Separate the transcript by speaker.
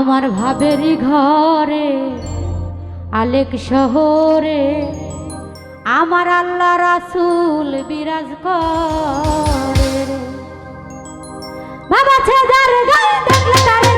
Speaker 1: আমার ভাবের ঘরে আলেক শহরে আমার আল্লাহ রাসুল বিরাজ করে বাবা ছেদার গাইতে